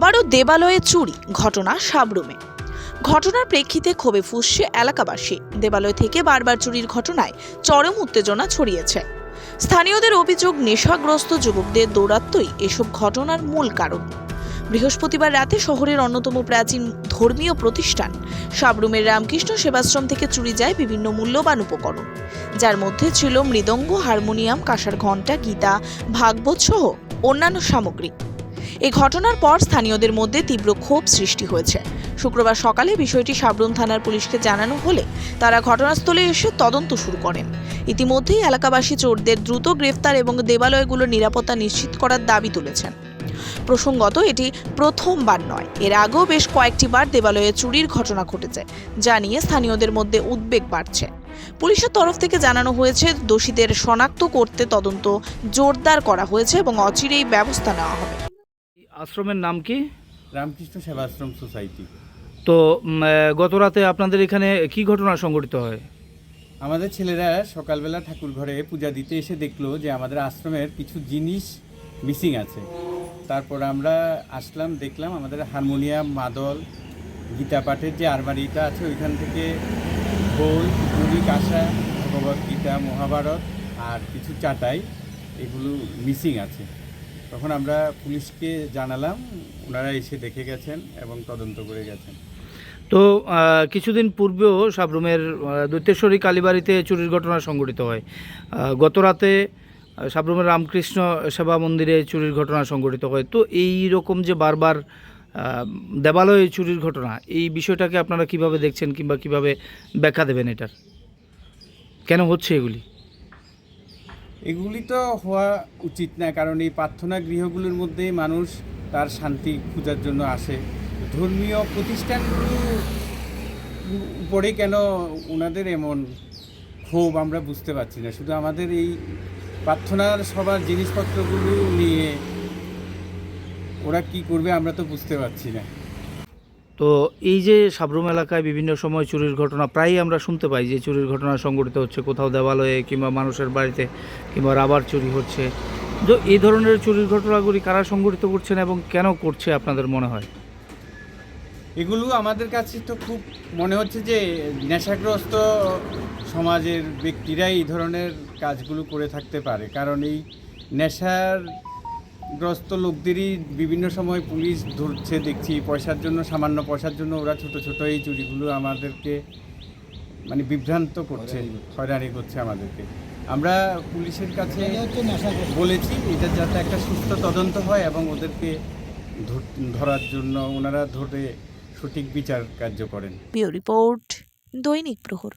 আবারও দেবালয়ে চুরি, ঘটনা সাবরুমে। ঘটনার প্রেক্ষিতে ক্ষোভে ফুসছে এলাকাবাসী। দেবালয় থেকে বারবার চুরির ঘটনায় চরম উত্তেজনা ছড়িয়েছে। স্থানীয়দের অভিযোগ, নেশাগ্রস্ত যুবকদের দৌরাত্মই এসব ঘটনার মূল কারণ। বৃহস্পতিবার রাতে শহরের অন্যতম প্রাচীন ধর্মীয় প্রতিষ্ঠান সাবরুমের রামকৃষ্ণ সেবাশ্রম থেকে চুরি যায় বিভিন্ন মূল্যবান উপকরণ। যার মধ্যে ছিল মৃদঙ্গ হারমোনিয়াম, কাঁসার ঘণ্টা, গীতা, ভাগবত সহ অন্যান্য সামগ্রী। এই ঘটনার পর স্থানীয়দের মধ্যে তীব্র ক্ষোভ সৃষ্টি হয়েছে। শুক্রবার সকালে বিষয়টি সাবরুম থানার পুলিশকে জানানো হলে তারা ঘটনাস্থলে এসে তদন্ত শুরু করেন। ইতিমধ্যেই এলাকাবাসী চোরদের দ্রুত গ্রেফতার এবং দেবালয়গুলোর নিরাপত্তা নিশ্চিত করার দাবি তুলেছেন। প্রসঙ্গত, এটি প্রথমবার নয়। এর আগেও বেশ কয়েকটি বার দেবালয়ে চুরির ঘটনা ঘটেছে, যা নিয়ে স্থানীয়দের মধ্যে উদ্বেগ বাড়ছে। পুলিশের তরফ থেকে জানানো হয়েছে, দোষীদের শনাক্ত করতে তদন্ত জোরদার করা হয়েছে এবং অচিরেই ব্যবস্থা নেওয়া হবে। আশ্রমের নাম কি? রামকৃষ্ণ সেবাশ্রম সোসাইটি। তো গত রাতে আপনাদের এখানে কি ঘটনা সংঘটিত হয়? আমাদের ছেলেরা সকালবেলা ঠাকুর ঘরে পূজা দিতে এসে দেখল যে আমাদের আশ্রমের কিছু জিনিস মিসিং আছে। তারপর আমরা আসলাম দেখলাম আমাদের হারমোনিয়াম মাদল গীতা পাঠের যে আলমারিটা আছে ওইখান থেকে বই পুরী কাঁসা ভগবত গীতা মহাভারত আর কিছু চাটাই এগুলো মিসিং আছে। তখন আমরা পুলিশকে জানালাম ওনারা এসে দেখে গেছেন এবং তদন্ত করে গেছেন। তো কিছুদিন পূর্বেও সাবরুমের আহ, দৈত্যেশ্বরী কালীবাড়িতে চুরির ঘটনা সংঘটিত হয়। গত রাতে সাবরুমের রামকৃষ্ণ সেবা মন্দিরে চুরির ঘটনা সংঘটিত হয়। তো এই রকম যে বারবার দেবালয়ে চুরির ঘটনা এই বিষয়টাকে আপনারা কীভাবে দেখছেন কিংবা কীভাবে ব্যাখ্যা দেবেন এটার? কেন হচ্ছে এগুলি? এগুলি তো হওয়া উচিত না কারণ এই প্রার্থনা গৃহগুলোর মধ্যেই মানুষ তার শান্তি খোঁজার জন্য আসে। ধর্মীয় প্রতিষ্ঠানগুলো উপরে কেন ওনাদের এমন ক্ষোভ আমরা বুঝতে পারছি না। শুধু আমাদের এই প্রার্থনার সবার জিনিসপত্রগুলো নিয়ে ওরা কি করবে আমরা তো বুঝতে পারছি না। তো এই যে সাবরুম এলাকায় বিভিন্ন সময় চুরির ঘটনা, প্রায়ই আমরা শুনতে পাই যে চুরির ঘটনা সংঘটিত হচ্ছে কোথাও দেওয়ালয়ে কিংবা মানুষের বাড়িতে কিংবা রাবার চুরি হচ্ছে। তো এই ধরনের চুরির ঘটনাগুলি কারা সংঘটিত করছেন এবং কেন করছে আপনাদের মনে হয়? এগুলো আমাদের কাছে তো খুব মনে হচ্ছে যে নেশাগ্রস্ত সমাজের ব্যক্তিরাই এই ধরনের কাজগুলো করে থাকতে পারে। কারণ এই নেশার গ্রস্ত লোকদেরই বিভিন্ন সময় পুলিশ ধরছে দেখছি পয়সার জন্য সামান্য পয়সার জন্য ওরা ছোট ছোট এই চুরিগুলো আমাদেরকে মানে বিভ্রান্ত করছে হয়রানি করছে। আমাদেরকে। আমরা পুলিশের কাছে বলেছি এটা যাতে একটা সুস্থ তদন্ত হয় এবং ওদেরকে ধরার জন্য ওনারা ধরে সঠিক বিচার কার্য করেন। রিপোর্ট দৈনিক প্রহর।